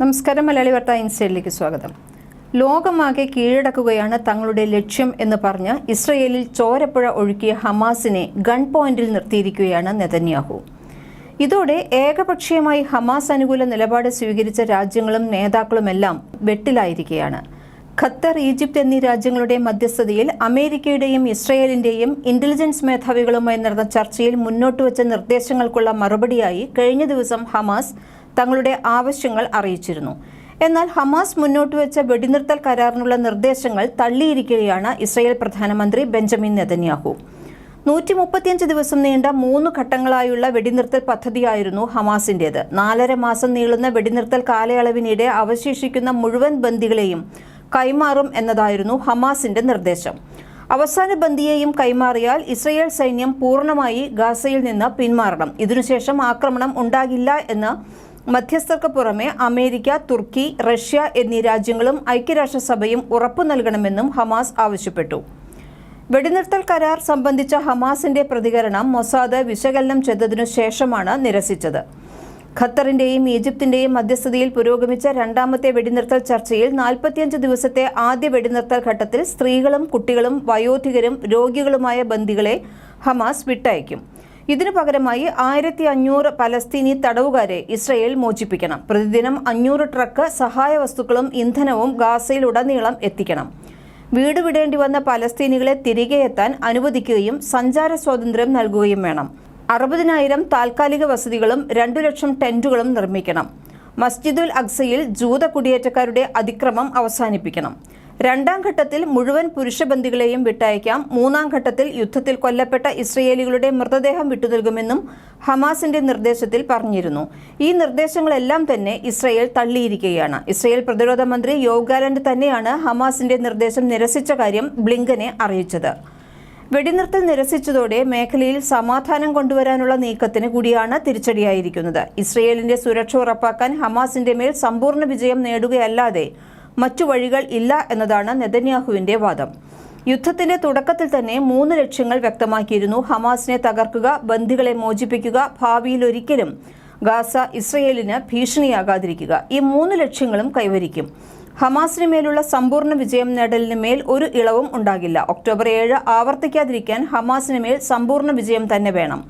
നമസ്കാരം മലയാളി വാർത്ത ഇൻസൈഡിലേക്ക് സ്വാഗതം. ലോകമാകെ കീഴടക്കുകയാണ് തങ്ങളുടെ ലക്ഷ്യം എന്ന് പറഞ്ഞ് ഇസ്രയേലിൽ ചോരപ്പുഴ ഒഴുക്കിയ ഹമാസിനെ ഗൺ പോയിന്റിൽ നിർത്തിയിരിക്കുകയാണ് നെതന്യാഹു. ഇതോടെ ഏകപക്ഷീയമായി ഹമാസ് അനുകൂല നിലപാട് സ്വീകരിച്ച രാജ്യങ്ങളും നേതാക്കളുമെല്ലാം വെട്ടിലായിരിക്കുകയാണ്. ഖത്തർ ഈജിപ്ത് എന്നീ രാജ്യങ്ങളുടെ മധ്യസ്ഥതയിൽ അമേരിക്കയുടെയും ഇസ്രയേലിന്റെയും ഇന്റലിജൻസ് മേധാവികളുമായി നടന്ന ചർച്ചയിൽ മുന്നോട്ടുവച്ച നിർദ്ദേശങ്ങൾക്കുള്ള മറുപടിയായി കഴിഞ്ഞ ദിവസം ഹമാസ് തങ്ങളുടെ ആവശ്യങ്ങൾ അറിയിച്ചിരുന്നു. എന്നാൽ ഹമാസ് മുന്നോട്ട് വെച്ച വെടിനിർത്തൽ കരാറിനുള്ള നിർദ്ദേശങ്ങൾ തള്ളിയിരിക്കുകയാണ് ഇസ്രയേൽ പ്രധാനമന്ത്രി ബെഞ്ചമിൻ നെതന്യാഹു. നൂറ്റി മുപ്പത്തിയഞ്ച് ദിവസം നീണ്ട മൂന്ന് ഘട്ടങ്ങളായുള്ള വെടിനിർത്തൽ പദ്ധതിയായിരുന്നു ഹമാസിന്റേത്. നാലര മാസം നീളുന്ന വെടിനിർത്തൽ കാലയളവിനിടെ അവശേഷിക്കുന്ന മുഴുവൻ ബന്ദികളെയും കൈമാറും എന്നതായിരുന്നു ഹമാസിന്റെ നിർദ്ദേശം. അവസാന ബന്ദിയെയും കൈമാറിയാൽ ഇസ്രയേൽ സൈന്യം പൂർണമായി ഗാസയിൽ നിന്ന് പിന്മാറണം. ഇതിനുശേഷം ആക്രമണം ഉണ്ടാകില്ല എന്ന് മധ്യസ്ഥർക്ക് പുറമെ അമേരിക്ക തുർക്കി റഷ്യ എന്നീ രാജ്യങ്ങളും ഐക്യരാഷ്ട്രസഭയും ഉറപ്പു നൽകണമെന്നും ഹമാസ് ആവശ്യപ്പെട്ടു. വെടിനിർത്തൽ കരാർ സംബന്ധിച്ച ഹമാസിന്റെ പ്രതികരണം മൊസാദ് വിശകലനം ചെയ്തതിനു ശേഷമാണ് നിരസിച്ചത്. ഖത്തറിന്റെയും ഈജിപ്തിന്റെയും മധ്യസ്ഥതയിൽ പുരോഗമിച്ച രണ്ടാമത്തെ വെടിനിർത്തൽ ചർച്ചയിൽ നാൽപ്പത്തിയഞ്ച് ദിവസത്തെ ആദ്യ വെടിനിർത്തൽ ഘട്ടത്തിൽ സ്ത്രീകളും കുട്ടികളും വയോധികരും രോഗികളുമായ ബന്ദികളെ ഹമാസ് വിട്ടയക്കും. ഇതിനു പകരമായി ആയിരത്തി അഞ്ഞൂറ് പലസ്തീനി തടവുകാരെ ഇസ്രയേൽ മോചിപ്പിക്കണം. പ്രതിദിനം അഞ്ഞൂറ് ട്രക്ക് സഹായ വസ്തുക്കളും ഇന്ധനവും ഗാസയിലുടനീളം എത്തിക്കണം. വീട് വിടേണ്ടി വന്ന പലസ്തീനികളെ തിരികെ എത്താൻ അനുവദിക്കുകയും സഞ്ചാര സ്വാതന്ത്ര്യം നൽകുകയും വേണം. അറുപതിനായിരം താൽക്കാലിക വസതികളും രണ്ടു ലക്ഷം ടെന്റുകളും നിർമ്മിക്കണം. മസ്ജിദുൽ അക്സയിൽ ജൂത കുടിയേറ്റക്കാരുടെ അതിക്രമം അവസാനിപ്പിക്കണം. രണ്ടാം ഘട്ടത്തിൽ മുഴുവൻ പുരുഷബന്ദികളെയും വിട്ടയക്കാം. മൂന്നാം ഘട്ടത്തിൽ യുദ്ധത്തിൽ കൊല്ലപ്പെട്ട ഇസ്രയേലികളുടെ മൃതദേഹം വിട്ടുനൽകുമെന്നും ഹമാസിന്റെ നിർദ്ദേശത്തിൽ പറഞ്ഞിരുന്നു. ഈ നിർദ്ദേശങ്ങളെല്ലാം തന്നെ ഇസ്രയേൽ തള്ളിയിരിക്കുകയാണ്. ഇസ്രയേൽ പ്രതിരോധ മന്ത്രി യോവ് ഗാലന്റ് തന്നെയാണ് ഹമാസിന്റെ നിർദ്ദേശം നിരസിച്ച കാര്യം ബ്ലിങ്കനെ അറിയിച്ചത്. വെടിനിർത്തൽ നിരസിച്ചതോടെ മേഖലയിൽ സമാധാനം കൊണ്ടുവരാനുള്ള നീക്കത്തിന് കൂടിയാണ് തിരിച്ചടിയായിരിക്കുന്നത്. ഇസ്രയേലിന്റെ സുരക്ഷ ഉറപ്പാക്കാൻ ഹമാസിന്റെ മേൽ സമ്പൂർണ വിജയം നേടുകയല്ലാതെ മറ്റു വഴികൾ ഇല്ല എന്നതാണ് നെതന്യാഹുവിന്റെ വാദം. യുദ്ധത്തിന്റെ തുടക്കത്തിൽ തന്നെ മൂന്ന് ലക്ഷ്യങ്ങൾ വ്യക്തമാക്കിയിരുന്നു. ഹമാസിനെ തകർക്കുക ബന്ദികളെ മോചിപ്പിക്കുക ഭാവിയിൽ ഒരിക്കലും ഗാസ ഇസ്രയേലിന് ഭീഷണിയാകാതിരിക്കുക. ഈ മൂന്ന് ലക്ഷ്യങ്ങളും കൈവരിക്കും. ഹമാസിന് മേലുള്ള സമ്പൂർണ വിജയം നേടലിന് മേൽ ഒരു ഇളവും ഉണ്ടാകില്ല. ഒക്ടോബർ ഏഴ് ആവർത്തിക്കാതിരിക്കാൻ ഹമാസിന് മേൽ സമ്പൂർണ വിജയം തന്നെ വേണം.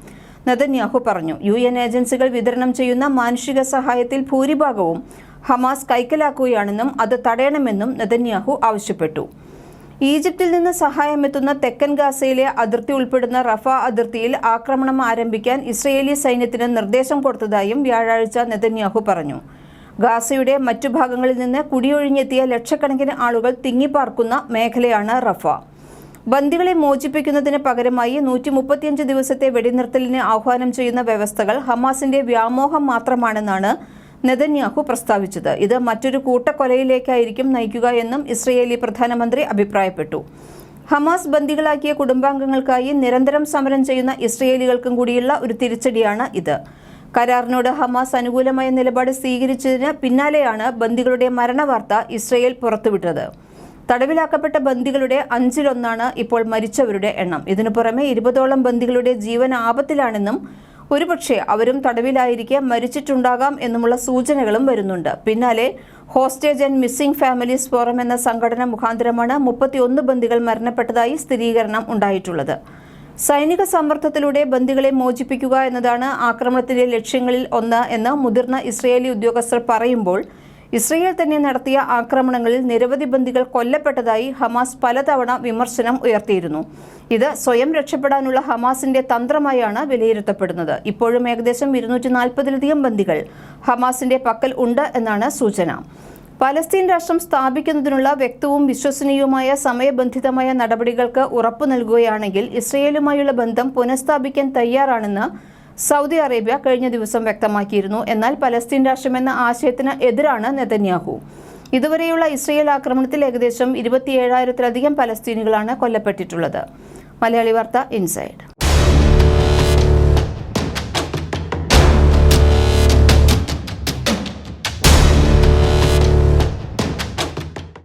നെതന്യാഹു പറഞ്ഞു. യു ഏജൻസികൾ വിതരണം ചെയ്യുന്ന മാനുഷിക സഹായത്തിൽ ഭൂരിഭാഗവും ഹമാസ് കൈക്കലാക്കുകയാണെന്നും അത് തടയണമെന്നും നെതന്യാഹു ആവശ്യപ്പെട്ടു. ഈജിപ്തിൽ നിന്ന് സഹായമെത്തുന്ന തെക്കൻ ഗാസയിലെ അതിർത്തി ഉൾപ്പെടുന്ന റഫ അതിർത്തിയിൽ ആക്രമണം ആരംഭിക്കാൻ ഇസ്രയേലി സൈന്യത്തിന് നിർദ്ദേശം കൊടുത്തതായും വ്യാഴാഴ്ച നെതന്യാഹു പറഞ്ഞു. ഗാസയുടെ മറ്റു ഭാഗങ്ങളിൽ നിന്ന് കുടിയൊഴിഞ്ഞെത്തിയ ലക്ഷക്കണക്കിന് ആളുകൾ തിങ്ങിപ്പാർക്കുന്ന മേഖലയാണ് റഫ. ബന്ദികളെ മോചിപ്പിക്കുന്നതിന് പകരമായി നൂറ്റി മുപ്പത്തിയഞ്ച് ദിവസത്തെ വെടിനിർത്തലിന് ആഹ്വാനം ചെയ്യുന്ന വ്യവസ്ഥകൾ ഹമാസിന്റെ വ്യാമോഹം മാത്രമാണെന്നാണ് നെതന്യാഹു പ്രസ്താവിച്ചത്. ഇത് മറ്റൊരു കൂട്ടക്കൊലയിലേക്കായിരിക്കും നയിക്കുക എന്നും ഇസ്രയേലി പ്രധാനമന്ത്രി അഭിപ്രായപ്പെട്ടു. ഹമാസ് ബന്ദികളാക്കിയ കുടുംബാംഗങ്ങൾക്കായി നിരന്തരം സമരം ചെയ്യുന്ന ഇസ്രയേലികൾക്കും കൂടിയുള്ള ഒരു തിരിച്ചടിയാണ് ഇത്. കരാറിനോട് ഹമാസ് അനുകൂലമായ നിലപാട് സ്വീകരിച്ചതിന് പിന്നാലെയാണ് ബന്ദികളുടെ മരണവാർത്ത ഇസ്രയേൽ പുറത്തുവിട്ടത്. തടവിലാക്കപ്പെട്ട ബന്ദികളുടെ അഞ്ചിലൊന്നാണ് ഇപ്പോൾ മരിച്ചവരുടെ എണ്ണം. ഇതിനു പുറമെ ഇരുപതോളം ബന്ദികളുടെ ജീവൻ ആപത്തിലാണെന്നും ഒരുപക്ഷെ അവരും തടവിലായിരിക്കെ മരിച്ചിട്ടുണ്ടാകാം എന്നുമുള്ള സൂചനകളും വരുന്നുണ്ട്. പിന്നാലെ hostage and missing families forum എന്ന സംഘടന മുഖാന്തരമാണ് മുപ്പത്തിയൊന്ന് ബന്ദികൾ മരണപ്പെട്ടതായി സ്ഥിരീകരണം ഉണ്ടായിട്ടുള്ളത്. സൈനിക സമ്മർദ്ദത്തിലൂടെ ബന്ദികളെ മോചിപ്പിക്കുക എന്നതാണ് ആക്രമണത്തിന്റെ ലക്ഷ്യങ്ങളിൽ ഒന്ന് എന്ന് മുതിർന്ന ഇസ്രയേലി ഉദ്യോഗസ്ഥർ പറയുമ്പോൾ ഇസ്രയേൽ തന്നെ നടത്തിയ ആക്രമണങ്ങളിൽ നിരവധി ബന്ദികൾ കൊല്ലപ്പെട്ടതായി ഹമാസ് പലതവണ വിമർശനം ഉയർത്തിയിരുന്നു. ഇത് സ്വയം രക്ഷപ്പെടാനുള്ള ഹമാസിന്റെ തന്ത്രമായാണ് വിലയിരുത്തപ്പെടുന്നത്. ഇപ്പോഴും ഏകദേശം ഇരുന്നൂറ്റി നാൽപ്പതിലധികം ബന്ദികൾ ഹമാസിന്റെ പക്കൽ ഉണ്ട് എന്നാണ് സൂചന. പലസ്തീൻ രാഷ്ട്രം സ്ഥാപിക്കുന്നതിനുള്ള വ്യക്തവും വിശ്വസനീയവുമായ സമയബന്ധിതമായ നടപടികൾക്ക് ഉറപ്പു നൽകുകയാണെങ്കിൽ ഇസ്രയേലുമായുള്ള ബന്ധം പുനഃസ്ഥാപിക്കാൻ തയ്യാറാണെന്ന് സൗദി അറേബ്യ കഴിഞ്ഞ ദിവസം വ്യക്തമാക്കിയിരുന്നു. എന്നാൽ പലസ്തീൻ രാഷ്ട്രമെന്ന ആശയത്തിന് എതിരാണ് നെതന്യാഹു. ഇതുവരെയുള്ള ഇസ്രയേൽ ആക്രമണത്തിൽ ഏകദേശം ഇരുപത്തിയേഴായിരത്തിലധികം പലസ്തീനികളാണ് കൊല്ലപ്പെട്ടിട്ടുള്ളത്. മലയാളി വാർത്ത ഇൻസൈഡ്.